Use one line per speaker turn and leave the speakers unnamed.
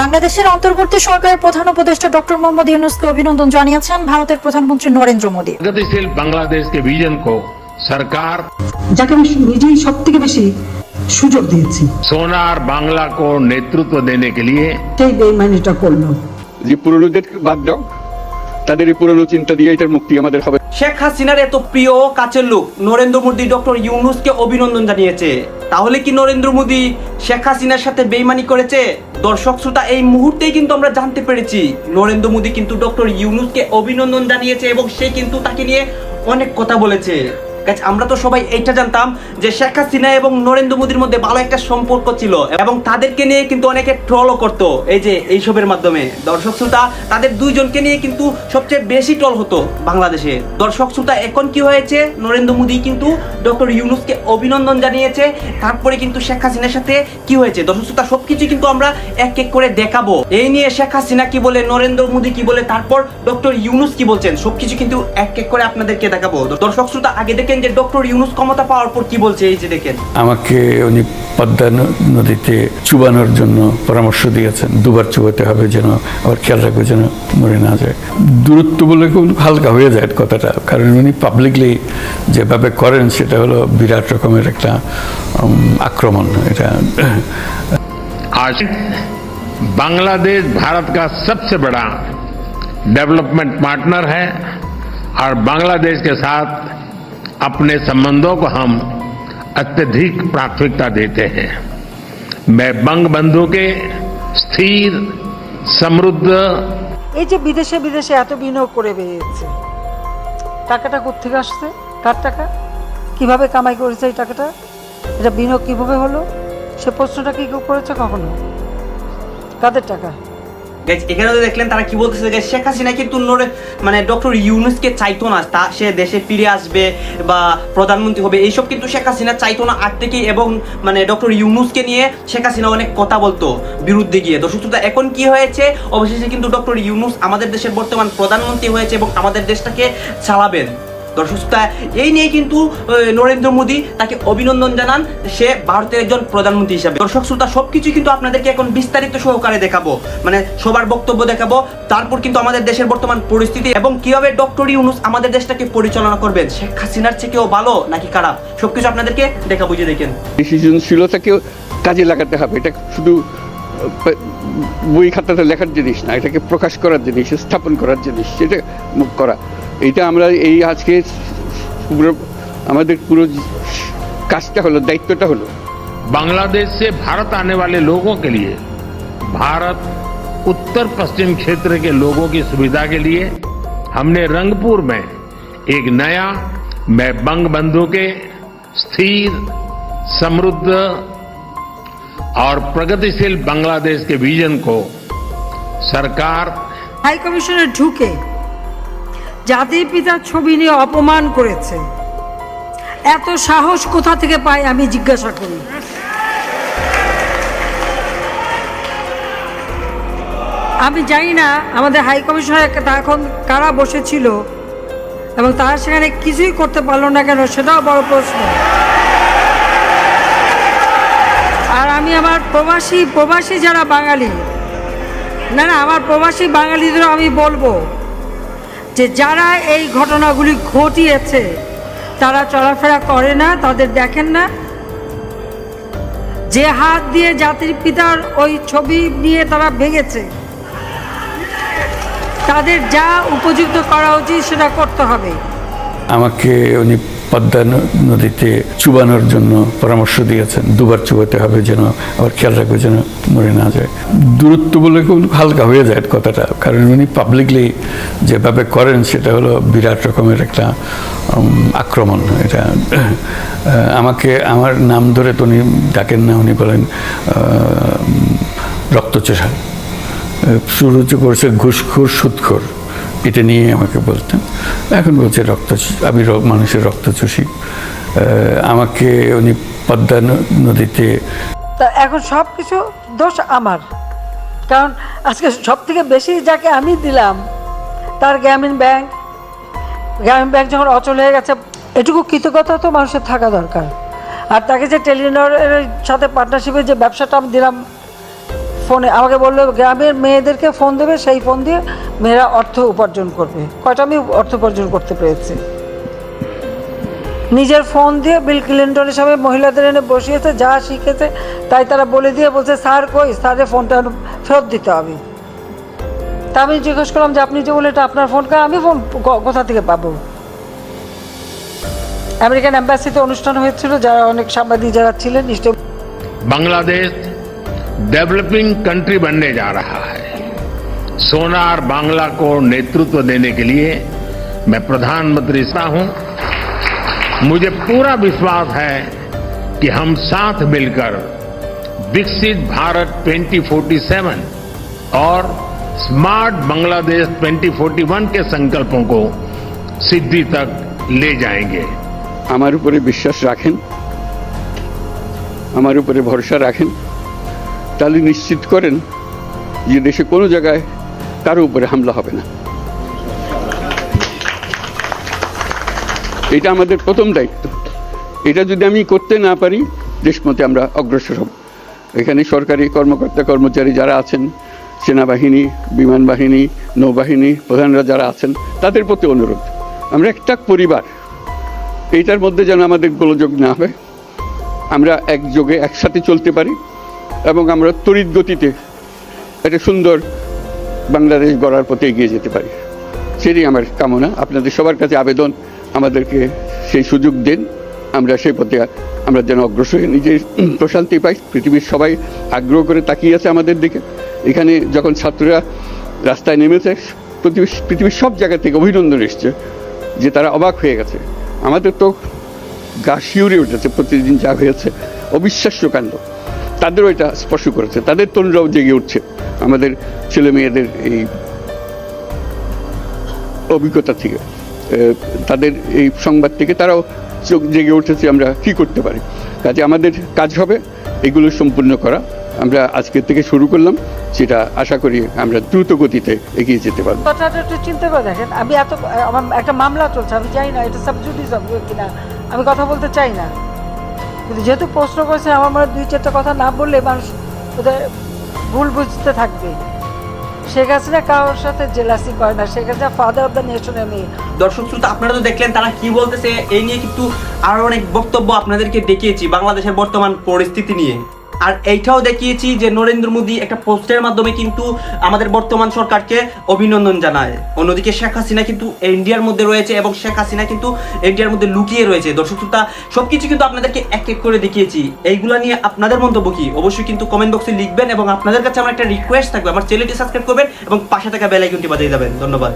বাংলাদেশের অন্তর্বর্তী সরকারের প্রধান উপদেষ্টা ডক্টর মোহাম্মদ ইউনুসকে অভিনন্দন জানিয়েছেন ভারতের প্রধানমন্ত্রী নরেন্দ্র মোদী।
প্রগতিশীল বাংলাদেশকে ভিজন কো সরকার
যাকে আমি নিজেই সব থেকে বেশি সুযোগ দিয়েছি।
সোনার বাংলা কো নেতৃত্ব দেনে কে লিয়ে
সেই বেইমানিটা করল?
যে পুরনো বাদ দাও। তাদের এই পুরনো চিন্তা দিয়ে এটার মুক্তি আমাদের হবে।
শেখ হাসিনার এত প্রিয় কাছের লোক নরেন্দ্র মোদী ডক্টর ইউনুসকে অভিনন্দন জানিয়েছে। তাহলে কি নরেন্দ্র মোদী শেখ হাসিনার সাথে বেইমানি করেছে? দর্শক শ্রোতা, এই মুহূর্তেই কিন্তু আমরা জানতে পেরেছি, নরেন্দ্র মোদী কিন্তু ডক্টর ইউনুসকে অভিনন্দন জানিয়েছে এবং সে কিন্তু তাকে নিয়ে অনেক কথা বলেছে। Guys, আমরা তো সবাই এইটা জানতাম যে শেখ হাসিনা এবং নরেন্দ্র মোদীর মধ্যে ভালো একটা সম্পর্ক ছিল এবং তাদেরকে নিয়ে কিন্তু অনেকে ট্রলও করতো এই যে এইসবের মাধ্যমে। দর্শক শ্রোতা তাদের দুইজনকে নিয়ে কিন্তু সবচেয়ে বেশি ট্রল হতো বাংলাদেশে। দর্শক শ্রোতা এখন কি হয়েছে? নরেন্দ্র মোদী কিন্তু ডক্টর ইউনুসকে অভিনন্দন জানিয়েছে। তারপরে কিন্তু শেখ হাসিনার সাথে কি হয়েছে? দর্শক শ্রোতা সবকিছু কিন্তু আমরা এক এক করে দেখাবো। এই নিয়ে শেখ হাসিনা কি বলে নরেন্দ্র মোদী কি বলে তারপর ডক্টর ইউনুস কি বলছেন সবকিছু কিন্তু এক এক করে আপনাদেরকে দেখাবো। দর্শক শ্রোতা আগে দেখেন যে ডক্টর ইউনুস ক্ষমতা পাওয়ার পর কি বলছে এই যে দেখেন
আমাকে উনি পদ্মা ন- নদীতে চুবানোর জন্য পরামর্শ দিয়েছেন দুবার চুবাতে হবে যেন আবার খেয়াল রাখবে যেন মরে না যায় দূরত্ব বলে খুব হালকা হয়ে যায় কথাটা কারণ উনি পাবলিকলি যেভাবে করেন সেটা হলো বিরাট রকমের একটা উম, আক্রমণ এটা
आज बांग्लादेश भारत का सबसे बड़ा डेवलपमेंट पार्टनर है और बांग्लादेश के साथ अपने संबंधों को हम अत्यधिक प्राथमिकता देते हैं मैं बंग बंधु के स्थिर समृद्ध
এই যে বিদেশে বিদেশে এত বিনিয়োগ করে বেরিয়েছে টাকাটা কোথেকে আসছে কার টাকা কিভাবে কামাই করেছে এই টাকাটা এটা বিনিয়োগ কিভাবে হলো সে প্রশ্নটা কি কেউ করেছে কখনো কাদের টাকা
Guys, এখানেও দেখলেন তারা কি বলতেছে যে শেখ হাসিনা কিন্তু মানে ডক্টর ইউনুসকে চাইতো না তা সে দেশে ফিরে আসবে বা প্রধানমন্ত্রী হবে এইসব কিন্তু শেখ হাসিনা চাইতো না আগ থেকেই এবং মানে ডক্টর ইউনুসকে নিয়ে শেখ হাসিনা অনেক কথা বলতো বিরুদ্ধে গিয়ে। দর্শক শ্রোতা, এখন কি হয়েছে? অবশেষে কিন্তু ডক্টর ইউনুস আমাদের দেশের বর্তমান প্রধানমন্ত্রী হয়েছে এবং আমাদের দেশটাকে চালাবেন। দর্শক শ্রোতা, এই নিয়ে কিন্তু নরেন্দ্র মোদী তাকে অভিনন্দন জানান সে ভারতের একজন প্রধানমন্ত্রী হিসাবে। দর্শক শ্রোতা সবকিছু কিন্তু আপনাদেরকে এখন বিস্তারিত সহকারে দেখাবো। মানে সবার বক্তব্য দেখাবো। তারপর কিন্তু আমাদের দেশের বর্তমান পরিস্থিতি এবং কীভাবে ডক্টর ইউনুস আমাদের দেশটাকে পরিচালনা করবেন শেখ হাসিনার থেকেও ভালো নাকি খারাপ? সবকিছু আপনাদেরকে দেখা বুঝে দেখেন।
ডিসিশনশীলতাকেও কাজে লাগাতে হবে। এটা শুধু বই খাতাতে লেখার জিনিস না এটাকে প্রকাশ করার জিনিস স্থাপন করার জিনিস সেটা করা। এটা আমরা এই আজকে পুরো আমাদের পুরো কাজটা হলো দায়িত্বটা হলো
बांग्लादेश से भारत आने वाले लोगों के लिए भारत उत्तर पश्चिम क्षेत्र के लोगों की सुविधा के लिए हमने रंगपुर में एक नया मैं बंग बंधु के स्थिर समृद्ध और प्रगतिशील बांग्लादेश के विजन को सरकार
হাই কমিশনে ঢুকে জাতির পিতার ছবি নিয়ে অপমান করেছে। এত সাহস কোথা থেকে পায় আমি জিজ্ঞাসা করি। আমি জানি না আমাদের হাই কমিশনার এখন কারা বসেছিল এবং তারা সেখানে কিছুই করতে পারল না কেন সেটাও বড় প্রশ্ন। আর আমি আমার প্রবাসী প্রবাসী যারা বাঙালি না না, আমার প্রবাসী বাঙালিদেরও আমি বলব। যে যারা এই ঘটনাগুলি ঘটিয়েছে, তারা চলাফেরা করে না, তাদের দেখেন না। যে হাত দিয়ে জাতির পিতার ওই ছবি নিয়ে তারা ভেঙেছে, তাদের যা উপযুক্ত করা উচিত সেটা করতে হবে।
আমাকে উনি পদ্মা নদীতে চুবানোর জন্য পরামর্শ দিয়েছেন। দুবার চুবাতে হবে যেন, আবার খেয়াল রাখবে যেন মরে না যায়। দূরত্ব বলে খুব হালকা হয়ে যায় কথাটা, কারণ উনি পাবলিকলি যেভাবে করেন সেটা হলো বিরাট রকমের একটা আক্রমণ। এটা আমাকে, আমার নাম ধরে তো উনি ডাকেন না, উনি বলেন রক্তচোষা। শুরু যে করেছে ঘুষখোর, সুদখোর। এটা নিয়ে আমাকে বলতেন। এখন বলছে রক্ত আমি মানুষের রক্ত চুষি। আমাকে উনি পদ্মা নদীতে
তা এখন সব কিছু দোষ আমার। কারণ আজকে সব থেকে বেশি যাকে আমি দিলাম, তার গ্রামীণ ব্যাংক গ্রামীণ ব্যাংক যখন অচল হয়ে গেছে, এটুকু কৃতজ্ঞতা তো মানুষের থাকা দরকার। আর তাকে যে টেলিনরের সাথে পার্টনারশিপে যে ব্যবসাটা আমি দিলাম ফোনে, আমাকে বলল, গ্রামের মেয়েদেরকে ফোন দেবে, সেই ফোন দিয়ে মেয়েরা অর্থ উপার্জন করবে। কয়টা? আমি অর্থ উপার্জন করতে পেরেছি। নিজের ফোন দিয়ে বিল ক্লিন্টনের সঙ্গে মহিলাদের এনে বসিয়েছে, যা শিখেছে, তাই তারা বলে দিয়ে বলছে, স্যার কই? স্যারের ফোনটা ফেরত দিতে হবে। তা আমি জিজ্ঞেস করলাম যে, আপনি যে বলে এটা আপনার ফোন কা আমি ফোন কোথা থেকে পাবো? আমেরিকান অ্যাম্বাসিতে অনুষ্ঠান হয়েছিল, যারা অনেক সাংবাদিক যারা ছিলেন নিশ্চয়
বাংলাদেশ डेवलपिंग कंट्री बनने जा रहा है सोनार बांग्ला को नेतृत्व देने के लिए मैं प्रधानमंत्री सा हूं मुझे पूरा विश्वास है कि हम साथ मिलकर विकसित भारत 2047 और स्मार्ट बांग्लादेश 2041 के संकल्पों को सिद्धि तक ले जाएंगे
আমার উপরে বিশ্বাস রাখেন আমার উপরে ভরসা রাখেন তাহলে নিশ্চিত করেন যে দেশে কোনো জায়গায় কারও উপরে হামলা হবে না। এটা আমাদের প্রথম দায়িত্ব। এটা যদি আমি করতে না পারি দেশমতে আমরা অগ্রসর হব। এখানে সরকারি কর্মকর্তা কর্মচারী যারা আছেন, সেনাবাহিনী, বিমান বাহিনী, নৌবাহিনী প্রধানরা যারা আছেন, তাদের প্রতি অনুরোধ। আমরা একটা পরিবার এইটার মধ্যে যেন আমাদের গোলযোগ না হয়। আমরা একযোগে একসাথে চলতে পারি। এবং আমরা তড়িৎ গতিতে একটা সুন্দর বাংলাদেশ গড়ার পথে এগিয়ে যেতে পারি। সেটাই আমার কামনা। আপনাদের সবার কাছে আবেদন, আমাদেরকে সেই সুযোগ দেন। আমরা সেই পথে আমরা যেন অগ্রসর নিজের প্রশান্তি পাই। পৃথিবীর সবাই আগ্রহ করে তাকিয়ে আছে আমাদের দিকে। এখানে যখন ছাত্ররা রাস্তায় নেমেছে পৃথিবীর সব জায়গা থেকে অভিনন্দন এসছে যে তারা অবাক হয়ে গেছে। আমাদের তো গা শিউরে উঠেছে, প্রতিদিন যা হয়েছে। অবিশ্বাস্য কাণ্ড। তাদেরও এটা স্পর্শ করেছে। তাদের তরুণরাও জেগে উঠছে। আমাদের ছেলে মেয়েদের এই অভিজ্ঞতা থেকে। তাদের এই সংবাদ থেকে তারাও চোখ জেগে উঠেছে আমরা কি করতে পারি। কাজে আমাদের কাজ হবে এগুলো সম্পূর্ণ করা। আমরা আজকের থেকে শুরু করলাম। সেটা আশা করি আমরা দ্রুত গতিতে এগিয়ে যেতে পারব।
কথাটা একটু চিন্তা করে দেখেন। আমি এত একটা মামলা চলছে। আমি চাই না এটা সাবজুডিস কিনা। আমি কথা বলতে চাই না। কিন্তু যেহেতু প্রশ্ন করেছে, আমার মনে দুই চারটা কথা না বললে মানুষ ওদের ভুল বুঝতে থাকবে। শেখ হাসিনা কারোর সাথে জেলাসি করে না। Sheikh Hasina father of the নেশনের মেয়ে
দর্শক শ্রোতা, আপনারা তো দেখলেন তারা কি বলতেছে, এই নিয়ে কিন্তু আরও অনেক বক্তব্য আপনাদেরকে দেখিয়েছি বাংলাদেশের বর্তমান পরিস্থিতি নিয়ে। আর এইটাও দেখিয়েছি যে নরেন্দ্র মোদী একটা পোস্টের মাধ্যমে কিন্তু আমাদের বর্তমান সরকারকে অভিনন্দন জানায়। অন্যদিকে শেখ হাসিনা কিন্তু ইন্ডিয়ার মধ্যে রয়েছে এবং শেখ হাসিনা কিন্তু ইন্ডিয়ার মধ্যে লুকিয়ে রয়েছে। দর্শক শ্রোতা, সবকিছু কিন্তু আপনাদেরকে এক এক করে দেখিয়েছি। এইগুলা নিয়ে আপনাদের মন্তব্য কি? অবশ্যই কিন্তু কমেন্ট বক্সে লিখবেন এবং আপনাদের কাছে আমার একটা রিকোয়েস্ট থাকবে। আমার চ্যানেলটি সাবস্ক্রাইব করবেন এবং পাশে থাকা বেল আইকনটি বাজিয়ে যাবেন ধন্যবাদ।